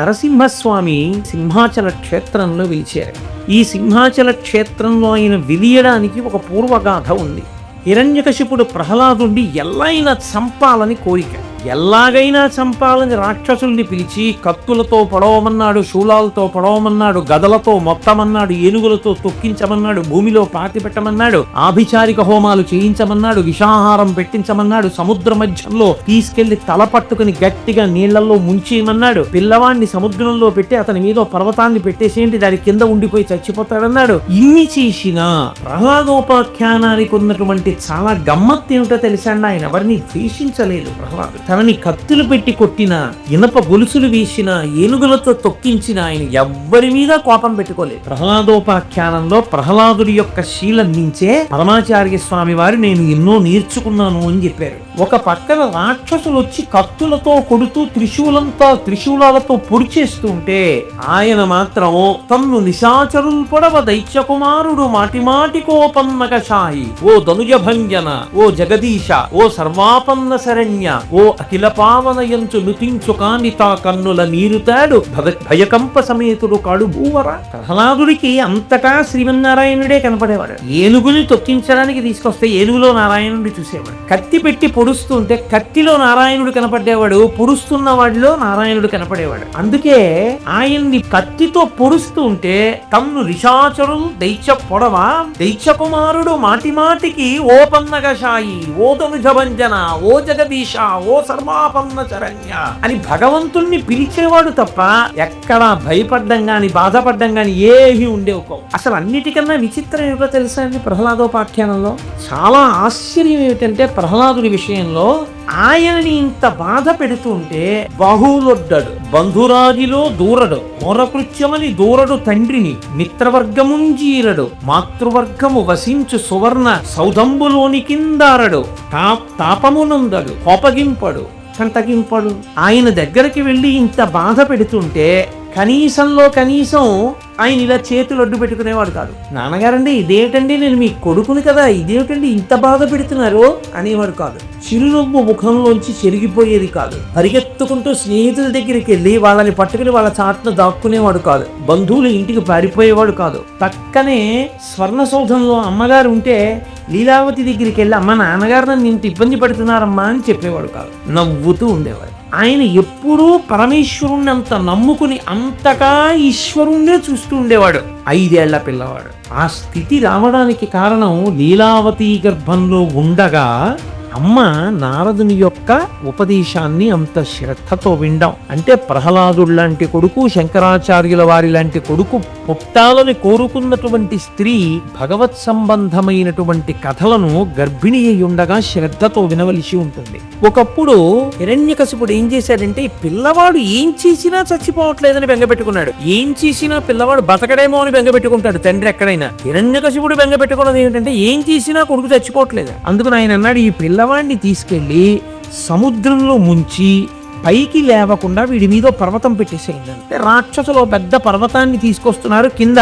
నరసింహస్వామి సింహాచల క్షేత్రంలో విలిచారు. ఈ సింహాచల క్షేత్రంలో ఆయన విలియడానికి ఒక పూర్వగాథ ఉంది. హిరణ్యకశిపుడు ప్రహ్లాదుండి ఎల్లైనా చంపాలని కోరిక. ఎలాగైనా చంపాలని రాక్షసుల్ని పిలిచి కత్తులతో పొడవమన్నాడు శూలాలతో పొడవమన్నాడు గదలతో మొత్తమన్నాడు ఏనుగులతో తొక్కించమన్నాడు భూమిలో పాతి పెట్టమన్నాడు ఆభిచారిక హోమాలు చేయించమన్నాడు విషాహారం పెట్టించమన్నాడు సముద్ర మధ్యంలో తీసుకెళ్ళి తల పట్టుకుని గట్టిగా నీళ్ళలో ముంచేయమన్నాడు. పిల్లవాడిని సముద్రంలో పెట్టి అతని మీద పర్వతాన్ని పెట్టేసేంటి దాని కింద ఉండిపోయి చచ్చిపోతాడన్నాడు. ఇన్ని చేసినా ప్రహ్లాదోపాఖ్యానానికి ఉన్నటువంటి చాలా గమ్మత్తు ఏమిటో తెలిసాండి ఆయన. ఎవరిని ద్వేషించలేదు ప్రహ్లాదు తనని కత్తులు పెట్టి కొట్టిన ఇనప గొలుసులు వీసిన ఏనుగులతో తొక్కించిన ఆయన ఎవ్వరి మీద కోపం పెట్టుకోలేదు. ప్రహ్లాదోపాఖ్యానంలో ప్రహ్లాదుడి యొక్క శీలం నుంచే పరమాచార్య స్వామి వారు నేను ఎన్నో నేర్చుకున్నాను అని చెప్పారు. ఒక పక్కన రాక్షసులు వచ్చి కత్తులతో కొడుతూ త్రిశూలంతా త్రిశూలాలతో పొడిచేస్తుంటే ఆయన మాత్రం తన్ను నిశాచరులు పొడవ దైత్య కుమారుడు మాటిమాటి కోపన్నక ఓ దనుజభంజన ఓ జగదీశ ఓ సర్వాపన్న శరణ్య ఓ అఖిల పావనయంచు నుతించు కాని తా కన్నుల నీరుతాడు భవ- భయకంప సమేతుడు కాడు భూవర. ప్రహ్లాదుడికి అంతటా శ్రీమన్నారాయణుడే కనపడేవాడు. ఏనుగుని తొక్కించడానికి తీసుకొస్తే ఏనుగులో నారాయణుడి చూసేవాడు. కత్తి పెట్టి పొడుస్తుంటే కత్తిలో నారాయణుడు కనపడేవాడు పొడుస్తున్న వాడిలో నారాయణుడు కనపడేవాడు. అందుకే ఆయన్ని కత్తితో పొడుస్తూ ఉంటే తమ్ను రిషాచరు దైత్య పొడవ? దైత్య కుమారుడు మాటి మాటికి ఓ పన్నగశాయి ఓ తనుజభంజన ఓ జగదీశ ఓ సర్వాపన్న చరణ్య అని భగవంతుణ్ణి పిలిచేవాడు తప్ప ఎక్కడా భయపడ్డం గాని బాధపడ్డం గాని ఏవి ఉండేవు అసలు అన్నిటికన్నా విచిత్రం ఏమిటో తెలుసా అండి ప్రహ్లాదోపాఖ్యానంలో? చాలా ఆశ్చర్యం ఏమిటంటే ప్రహ్లాదుడి విషయంలో ఆయనని ఇంత బాధ పెడుతుంటే బాహులొడ్డడు బంధురాజిలో దూరడు మోరకృత్యమని దూరడు తండ్రిని మిత్రవర్గముంజీరడు మాతృవర్గము వసించు సువర్ణ సౌదంబులోని కిందారడు తాప్ తాపమునందడు కోపగింపడు. కంటగింపడు ఆయన దగ్గరికి వెళ్ళి ఇంత బాధ పెడుతుంటే కనీసంలో కనీసం ఆయన ఇలా చేతులు అడ్డు పెట్టుకునేవాడు కాదు. నాన్నగారండి ఇదేటండి నేను మీ కొడుకుని కదా ఇదేటండి ఇంత బాధ పెడుతున్నారు అనేవాడు కాదు. చిరునవ్వు ముఖంలోంచి చెరిగిపోయేది కాదు. పరిగెత్తుకుంటూ స్నేహితుల దగ్గరికి వెళ్ళి వాళ్ళని పట్టుకుని వాళ్ళ చాటును దాక్కునేవాడు కాదు. బంధువులు ఇంటికి పారిపోయేవాడు కాదు. పక్కనే స్వర్ణ సౌధంలో అమ్మగారు ఉంటే లీలావతి దగ్గరికి వెళ్ళి అమ్మ నాన్నగారు నన్ను ఇంత ఇబ్బంది పడుతున్నారమ్మా అని చెప్పేవాడు కాదు. నవ్వుతూ ఉండేవాడు ఆయన ఎప్పుడూ పరమేశ్వరుణ్ణి అంత నమ్ముకుని అంతగా ఈశ్వరుణ్ణే చూస్తూ ఉండేవాడు. ఐదేళ్ళ పిల్లవాడు. ఆ స్థితి రావడానికి కారణం లీలావతి గర్భంలో ఉండగా అమ్మ నారదుని యొక్క ఉపదేశాన్ని అంత శ్రద్ధతో వినడం అంటే ప్రహ్లాదుడు లాంటి కొడుకు శంకరాచార్యుల వారి లాంటి కొడుకు పుట్టాలని కోరుకున్నటువంటి స్త్రీ భగవత్ సంబంధమైనటువంటి కథలను గర్భిణి అయి ఉండగా శ్రద్ధతో వినవలసి ఉంటుంది. ఒకప్పుడు హిరణ్యకశిపుడు ఏం చేశాడంటే ఈ పిల్లవాడు ఏం చేసినా చచ్చిపోవట్లేదని బెంగపెట్టుకున్నాడు ఏం చేసినా పిల్లవాడు బతకడేమో అని బెంగపెట్టుకుంటాడు తండ్రి ఎక్కడైనా. హిరణ్యకశిపుడు బెంగపెట్టుకున్నది ఏంటంటే ఏం చేసినా కొడుకు చచ్చిపోవట్లేదు. అందుకని ఆయన అన్నాడు ఈ పిల్ల పిల్లవాడిని తీసుకెళ్ళి సముద్రంలో ముంచి పైకి లేవకుండా వీడి మీద పర్వతం పెట్టేసేయండి అంటే రాక్షసులో పెద్ద పర్వతాన్ని తీసుకొస్తున్నారు కింద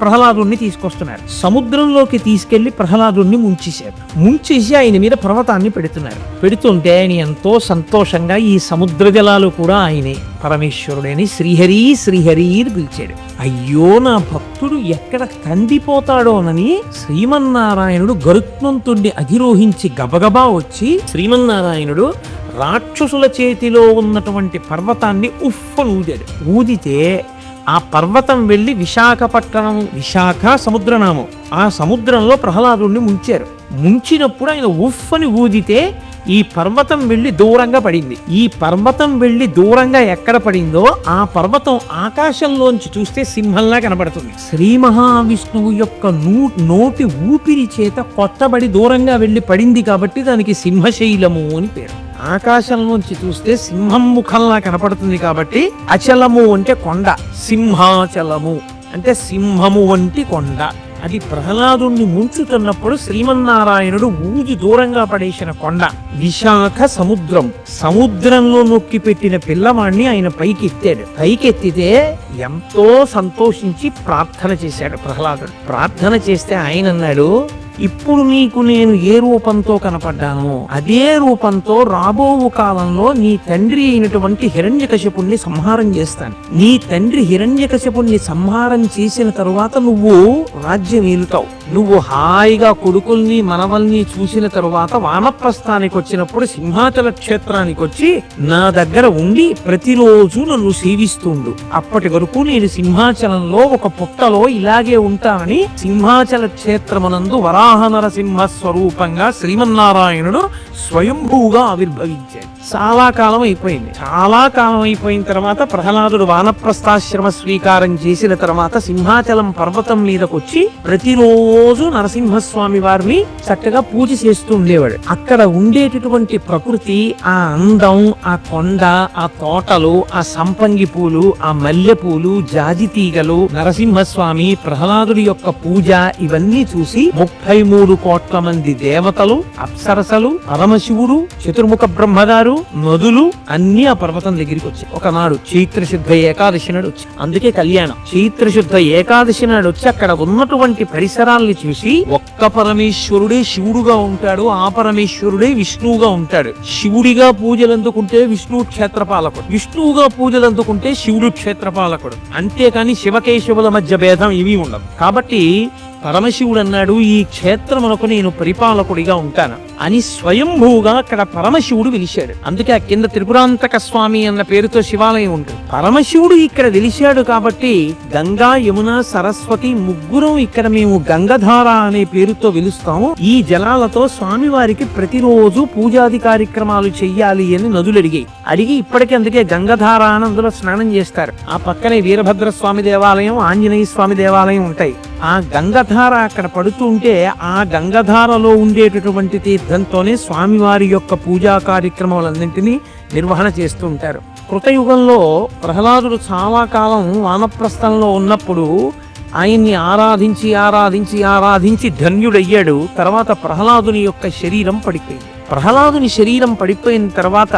ప్రహ్లాదుణ్ణి తీసుకొస్తున్నారు. సముద్రంలోకి తీసుకెళ్ళి ప్రహ్లాదుణ్ణి ముంచేశారు. ముంచేసి ఆయన మీద పర్వతాన్ని పెడుతున్నారు. పెడుతుంటే ఆయన ఎంతో సంతోషంగా ఈ సముద్ర జలాలు కూడా ఆయనే పరమేశ్వరుడని శ్రీహరి శ్రీహరి అని పిలిచాడు. అయ్యో నా భక్తుడు ఎక్కడ కందిపోతాడోనని శ్రీమన్నారాయణుడు గరుత్మంతుణ్ణి అధిరోహించి గబగబా వచ్చి శ్రీమన్నారాయణుడు రాక్షసుల చేతిలో ఉన్నటువంటి పర్వతాన్ని ఉఫ్ఫను ఊదాడు. ఊదితే ఆ పర్వతం వెళ్ళి విశాఖపట్నం విశాఖ సముద్రనామం. ఆ సముద్రంలో ప్రహ్లాదుడిని ముంచారు. ముంచినప్పుడు ఆయన ఉఫ్ అని ఊదితే ఈ పర్వతం వెళ్ళి దూరంగా పడింది. ఈ పర్వతం వెళ్ళి దూరంగా ఎక్కడ పడిందో ఆ పర్వతం ఆకాశంలోంచి చూస్తే సింహంలా కనబడుతుంది. శ్రీ మహావిష్ణువు యొక్క నూ నోటి ఊపిరి చేత కొట్టబడి దూరంగా వెళ్ళి పడింది కాబట్టి దానికి సింహశైలము అని పేరు. ఆకాశం నుంచి చూస్తే సింహం ముఖంలా కనపడుతుంది కాబట్టి అచలము అంటే కొండ. సింహాచలము అంటే సింహము వంటి కొండ. అది ప్రహ్లాదుణ్ణి ముంచుతున్నప్పుడు శ్రీమన్నారాయణుడు ఊగి దూరంగా పడేసిన కొండ. విశాఖ సముద్రం. సముద్రంలో నొక్కి పెట్టిన పిల్లవాణ్ణి ఆయన పైకెత్తాడు. పైకెత్తితే ఎంతో సంతోషించి ప్రార్థన చేశాడు ప్రహ్లాదుడు. ప్రార్థన చేస్తే ఆయన అన్నాడు ఇప్పుడు నీకు నేను ఏ రూపంతో కనపడ్డాను అదే రూపంతో రాబో కాలంలో నీ తండ్రి అయినటువంటి హిరణ్యకశపుణ్ణి సంహారం చేస్తాను. నీ తండ్రి హిరణ్యకశపుణ్ణి సంహారం చేసిన తరువాత నువ్వు రాజ్యం ఏలుతావు. నువ్వు హాయిగా కొడుకుల్ని మనవల్ని చూసిన తరువాత వానప్రస్థానికి వచ్చినప్పుడు సింహాచల క్షేత్రానికి వచ్చి నా దగ్గర ఉండి ప్రతిరోజు నన్ను సేవిస్తుండు అప్పటి వరకు నేను సింహాచలంలో ఒక పుట్టలో ఇలాగే ఉంటానని సింహాచల క్షేత్రమనందు వరా నరసింహ స్వరూపంగా శ్రీమన్నారాయణుడు స్వయంభూగా ఆవిర్భవించాడు. చాలా కాలం అయిపోయింది చాలా కాలం అయిపోయిన తర్వాత ప్రహ్లాదుడు వానప్రస్థాశ్రమ స్వీకారం చేసిన తర్వాత సింహాచలం పర్వతం మీదకొచ్చి ప్రతిరోజు నరసింహస్వామి వారిని చక్కగా పూజ చేస్తూ ఉండేవాడు. అక్కడ ఉండేటటువంటి ప్రకృతి ఆ అందం ఆ కొండ ఆ తోటలు ఆ సంపంగి పూలు ఆ మల్లె పూలు జాజి తీగలు నరసింహస్వామి ప్రహ్లాదుడి యొక్క పూజ ఇవన్నీ చూసి ముప్పై మూడు కోట్ల మంది దేవతలు అప్సరసలు పరమశివుడు చతుర్ముఖ బ్రహ్మగారు నదులు అన్ని ఆ పర్వతం దగ్గరికి వచ్చాయి. ఒకనాడు చైత్రశుద్ధ ఏకాదశి నాడు వచ్చి అందుకే కళ్యాణం. చైత్రశుద్ధ ఏకాదశి నాడు వచ్చి అక్కడ ఉన్నటువంటి పరిసరాల్ని చూసి ఒక్క పరమేశ్వరుడే శివుడుగా ఉంటాడు ఆ పరమేశ్వరుడే విష్ణువుగా ఉంటాడు. శివుడిగా పూజలు అందుకుంటే విష్ణువు క్షేత్రపాలకుడు విష్ణువుగా పూజలు అందుకుంటే శివుడు క్షేత్రపాలకుడు అంతేకాని శివకేశవుల మధ్య భేదం ఇవి ఉండదు. కాబట్టి పరమశివుడు అన్నాడు ఈ క్షేత్రమునకు నేను పరిపాలకుడిగా ఉంటాను. అని స్వయంభూగా అక్కడ పరమశివుడు వెలిశాడు అందుకే ఆ కింద త్రిపురాంతక స్వామి అన్న పేరుతో శివాలయం ఉంటుంది పరమశివుడు ఇక్కడ వెలిశాడు కాబట్టి గంగా యమున సరస్వతి ముగ్గురం ఇక్కడ మేము గంగధార అనే పేరుతో వెలుస్తాము. ఈ జలాలతో స్వామివారికి ప్రతిరోజు పూజాది కార్యక్రమాలు చెయ్యాలి అని నదులు అడిగాయి అడిగి ఇప్పటికీ అందుకే గంగధార అని అందులో స్నానం చేస్తారు. ఆ పక్కనే వీరభద్ర స్వామి దేవాలయం ఆంజనేయ స్వామి దేవాలయం ఉంటాయి. ఆ గంగధార అక్కడ పడుతుంటే ఆ గంగధారలో ఉండేటటువంటి సిద్ధంతోనే స్వామివారి యొక్క పూజా కార్యక్రమాలన్నింటినీ నిర్వహణ చేస్తూ ఉంటారు కృతయుగంలో ప్రహ్లాదుడు చాలా కాలం వానప్రస్థంలో ఉన్నప్పుడు ఆయన్ని ఆరాధించి ఆరాధించి ఆరాధించి ధన్యుడయ్యాడు. తర్వాత ప్రహ్లాదుని యొక్క శరీరం పడిపోయింది. ప్రహ్లాదుని శరీరం పడిపోయిన తర్వాత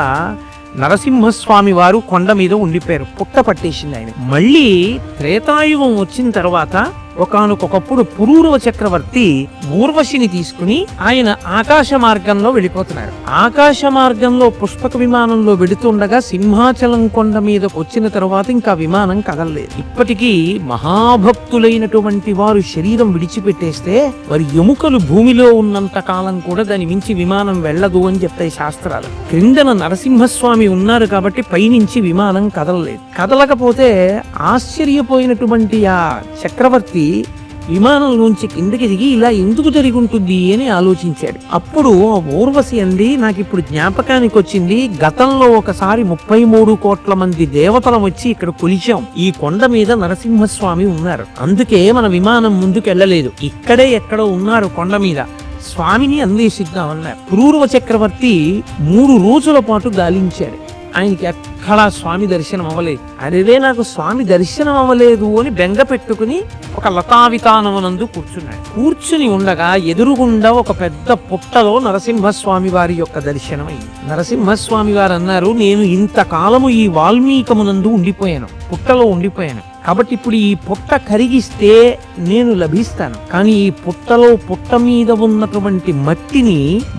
నరసింహస్వామి వారు కొండ మీద ఉండిపోయారు. పుట్ట పట్టేసింది ఆయన. మళ్ళీ త్రేతాయుగం వచ్చిన తర్వాత ఒకానొకప్పుడు పురూరవ చక్రవర్తి ఊర్వశిని తీసుకుని ఆయన ఆకాశ మార్గంలో వెళ్ళిపోతున్నారు. ఆకాశ మార్గంలో పుష్పక విమానంలో వెడుతుండగా సింహాచలం కొండ మీదకు వచ్చిన తర్వాత ఇంకా విమానం కదలలేదు. ఇప్పటికీ మహాభక్తులైనటువంటి వారు శరీరం విడిచిపెట్టేస్తే వారి ఎముకలు భూమిలో ఉన్నంత కాలం కూడా దాని మించి విమానం వెళ్ళదు అని చెప్తాయి శాస్త్రాలు. క్రిందన నరసింహస్వామి ఉన్నారు కాబట్టి పైనుంచి విమానం కదలలేదు. కదలకపోతే ఆశ్చర్యపోయినటువంటి ఆ చక్రవర్తి విమానం నుంచి కిందకి దిగి ఇలా ఎందుకు జరిగి ఉంటుంది అని ఆలోచించాడు. అప్పుడు ఆ ఊర్వశి అంది నాకు ఇప్పుడు జ్ఞాపకానికి వచ్చింది గతంలో ఒకసారి ముప్పై మూడు కోట్ల మంది దేవతలం వచ్చి ఇక్కడ కొలిచాం. ఈ కొండ మీద నరసింహస్వామి ఉన్నారు. అందుకే మన విమానం ముందుకు వెళ్ళలేదు ఇక్కడే ఎక్కడో ఉన్నారు కొండ మీద. స్వామిని అన్వేషిద్దామన్నారు. క్రూరవ చక్రవర్తి మూడు రోజుల పాటు గాలించాడు. ఆయనకి ఎక్కడా స్వామి దర్శనం అవ్వలేదు అరే నాకు స్వామి దర్శనం అవ్వలేదు అని బెంగ పెట్టుకుని ఒక లతావితానమునందు కూర్చున్నాడు. కూర్చుని ఉండగా ఎదురుగుండా ఒక పెద్ద పుట్టలో నరసింహస్వామి వారి యొక్క దర్శనం నరసింహస్వామి వారు అన్నారు నేను ఇంతకాలము ఈ వాల్మీకమునందు ఉండిపోయాను పుట్టలో ఉండిపోయాను. కాబట్టి ఇప్పుడు ఈ పుట్ట కరిగిస్తే నేను లభిస్తాను. కానీ ఈ పుట్టలో పుట్ట మీద ఉన్నటువంటి మట్టిని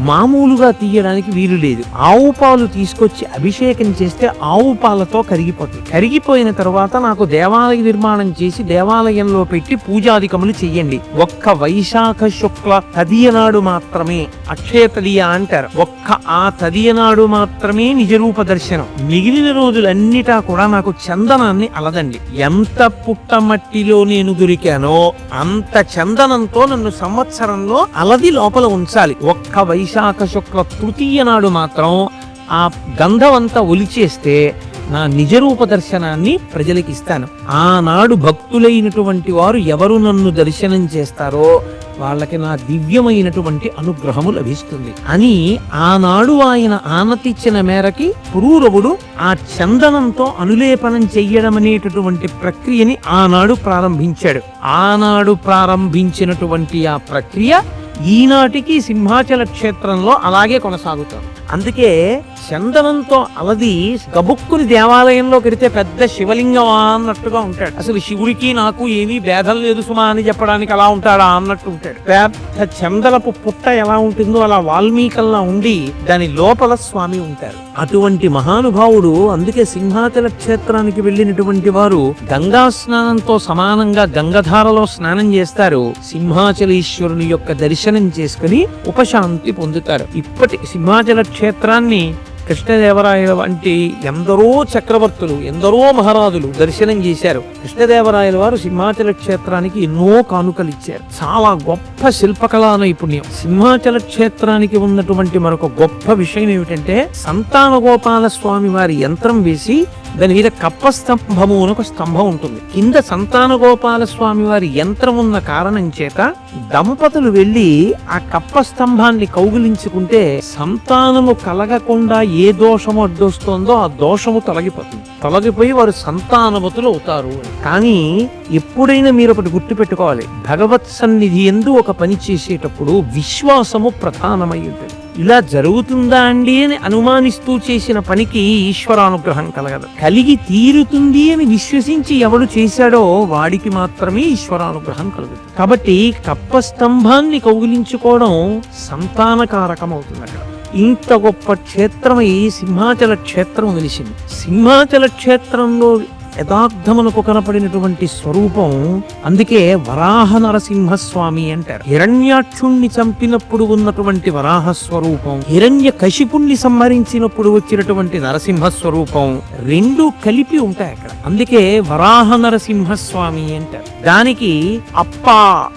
మామూలుగా తీయడానికి వీలు లేదు. ఆవు పాలు తీసుకొచ్చి అభిషేకం చేస్తే ఆవు పాలతో కరిగిపోతుంది కరిగిపోయిన తర్వాత నాకు దేవాలయ నిర్మాణం చేసి దేవాలయంలో పెట్టి పూజాధికములు చెయ్యండి. ఒక్క వైశాఖ శుక్ల తదియనాడు మాత్రమే అక్షయ తదియ అంటారు. ఒక్క ఆ తదియనాడు మాత్రమే నిజరూప దర్శనం. మిగిలిన రోజులన్నిటా కూడా నాకు చందనాన్ని అలదండి. ఎంత పుట్టమట్టిలో నేను దొరికానో అంత చందనంతో నన్ను సంవత్సరంలో అలది లోపల ఉంచాలి. ఒక్క వైశాఖ శుక్ల తృతీయ నాడు మాత్రం ఆ గంధం అంతా ఒలిచేస్తే నా నిజరూప దర్శనాన్ని ప్రజలకి ఇస్తాను. ఆనాడు భక్తులైనటువంటి వారు ఎవరు నన్ను దర్శనం చేస్తారో వాళ్ళకి నా దివ్యమైనటువంటి అనుగ్రహము లభిస్తుంది. అని ఆనాడు ఆయన ఆనతిచ్చిన మేరకి పురూరవుడు ఆ చందనంతో అనులేపనం చెయ్యడం అనేటటువంటి ప్రక్రియని ఆనాడు ప్రారంభించాడు. ఆనాడు ప్రారంభించినటువంటి ఆ ప్రక్రియ ఈనాటికి సింహాచల క్షేత్రంలో అలాగే కొనసాగుతాడు అందుకే చందనంతో అలది గబుక్కుని దేవాలయంలో కడితే పెద్ద శివలింగం అన్నట్టుగా ఉంటాడు. అసలు శివుడికి నాకు ఏమీ భేదం లేదు సుమా అని చెప్పడానికి అలా ఉంటాడా అన్నట్టు ఉంటాడు. పెద్ద చందనపు పుట్ట ఎలా ఉంటుందో అలా వాల్మీకల్లా ఉండి దాని లోపల స్వామి ఉంటారు. అటువంటి మహానుభావుడు అందుకే సింహాచల క్షేత్రానికి వెళ్ళినటువంటి వారు గంగా స్నానంతో సమానంగా గంగధారలో స్నానం చేస్తారు. సింహాచలేశ్వరుని యొక్క దర్శనం చేసుకుని ఉపశాంతి పొందుతారు. ఇప్పటి సింహాచల క్షేత్రాన్ని కృష్ణదేవరాయల వంటి ఎందరో చక్రవర్తులు ఎందరో మహారాజులు దర్శనం చేశారు. కృష్ణదేవరాయల వారు సింహాచల క్షేత్రానికి ఎన్నో కానుకలు ఇచ్చారు. చాలా గొప్ప శిల్పకళా నైపుణ్యం సింహాచల క్షేత్రానికి ఉన్నటువంటి మరొక గొప్ప విషయం ఏమిటంటే సంతాన గోపాల స్వామి వారి యంత్రం వేసి దాని మీద కప్ప స్తంభము అని ఒక స్తంభం ఉంటుంది. కింద సంతాన గోపాల స్వామి వారి యంత్రం ఉన్న కారణం చేత దంపతులు వెళ్ళి ఆ కప్ప స్తంభాన్ని కౌగిలించుకుంటే సంతానము కలగకుండా ఏ దోషము అడ్డొస్తుందో ఆ దోషము తొలగిపోతుంది. తొలగిపోయి వారు సంతానవతులు అవుతారు. కానీ ఎప్పుడైనా మీరు ఒకటి గుర్తుపెట్టుకోవాలి. భగవత్ సన్నిధి ఎందు ఒక పని చేసేటప్పుడు విశ్వాసము ప్రధానమై ఉంటుంది. ఇలా జరుగుతుందా అండి అని అనుమానిస్తూ చేసిన పనికి ఈశ్వరానుగ్రహం కలగదు. కలిగి తీరుతుంది అని విశ్వసించి ఎవడు చేశాడో వాడికి మాత్రమే ఈశ్వరానుగ్రహం కలుగుతుంది. కాబట్టి కప్ప స్తంభాన్ని కౌగిలించుకోవడం సంతానకారకం అవుతుంది అక్కడ ఇంత గొప్ప క్షేత్రమై సింహాచల క్షేత్రం వెలిసింది. సింహాచల క్షేత్రంలో యథార్థములకు కనపడినటువంటి స్వరూపం అందుకే వరాహ నరసింహస్వామి అంటారు. హిరణ్యాక్షుణ్ణి చంపినప్పుడు ఉన్నటువంటి వరాహ స్వరూపం హిరణ్య కశిపుణ్ణి సంహరించినప్పుడు వచ్చినటువంటి నరసింహ స్వరూపం రెండు కలిపి ఉంటాయి అక్కడ. అందుకే వరాహ నరసింహస్వామి అంటారు. దానికి అప్ప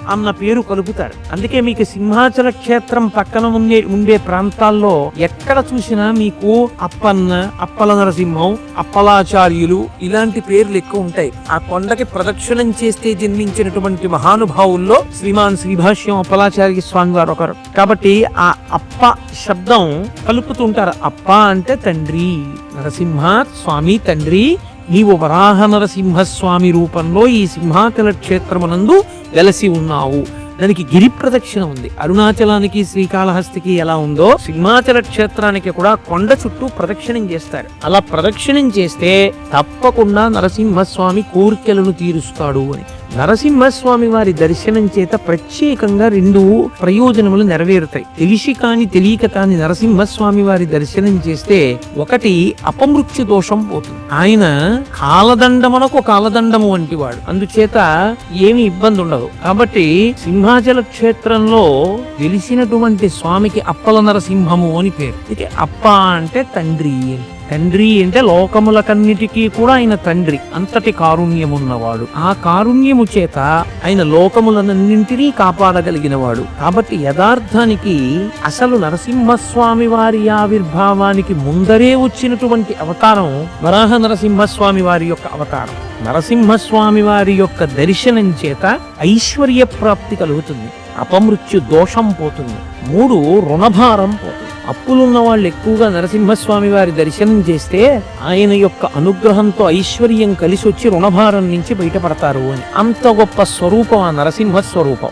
అన్న పేరు కలుపుతారు. అందుకే మీకు సింహాచల క్షేత్రం పక్కన ఉండే ఉండే ప్రాంతాల్లో ఎక్కడ చూసినా మీకు అప్పన్న అప్పల నరసింహం అప్పలాచార్యులు ఇలాంటి పేర్లు ఎక్కువ ఉంటాయి. ఆ కొండకి ప్రదక్షిణం చేస్తే జన్మించినటువంటి మహానుభావుల్లో శ్రీమాన్ శ్రీభాష్యం అప్పలాచార్య స్వామి వారు ఒకరు. కాబట్టి ఆ అప్ప శబ్దం కలుపుతుంటారు అప్ప అంటే తండ్రి నరసింహ స్వామి తండ్రి. నీవు వరాహ నరసింహ స్వామి రూపంలో ఈ సింహాచల క్షేత్రమునందు వెలసి ఉన్నావు. దానికి గిరి ప్రదక్షిణ ఉంది. అరుణాచలానికి శ్రీకాళహస్తికి ఎలా ఉందో సింహాచల క్షేత్రానికి కూడా కొండ చుట్టూ ప్రదక్షిణం చేస్తారు. అలా ప్రదక్షిణం చేస్తే తప్పకుండా నరసింహస్వామి కోరికలను తీరుస్తాడు అని. నరసింహస్వామి వారి దర్శనం చేత ప్రత్యేకంగా రెండు ప్రయోజనములు నెరవేరుతాయి. తెలిసి కాని తెలియక కాని నరసింహస్వామి వారి దర్శనం చేస్తే ఒకటి అపమృత్యు దోషం పోతుంది. ఆయన కాలదండమునకు కాలదండము వంటి వాడు అందుచేత ఏమి ఇబ్బంది ఉండదు. కాబట్టి సింహాచల క్షేత్రంలో వెలిసినటువంటి స్వామికి అప్పల నరసింహము అని పేరు. ఇక అప్ప అంటే తండ్రి అని. తండ్రి అంటే లోకములకన్నిటికీ కూడా ఆయన తండ్రి. అంతటి కారుణ్యమున్నవాడు. ఆ కారుణ్యము చేత ఆయన లోకములనన్నింటినీ కాపాడగలిగిన వాడు కాబట్టి యథార్థానికి అసలు నరసింహస్వామి వారి ఆవిర్భావానికి ముందరే వచ్చినటువంటి అవతారం వరాహ నరసింహస్వామి వారి యొక్క అవతారం. నరసింహస్వామి వారి యొక్క దర్శనం చేత ఐశ్వర్య ప్రాప్తి కలుగుతుంది. అపమృత్యు దోషం పోతుంది. మూడు రుణభారం పోతుంది. అప్పులున్న వాళ్ళు ఎక్కువగా నరసింహస్వామి వారి దర్శనం చేస్తే ఆయన యొక్క అనుగ్రహంతో ఐశ్వర్యం కలిసి వచ్చి రుణభారం నుంచి బయటపడతారు అని. అంత గొప్ప స్వరూపం ఆ నరసింహ స్వరూపం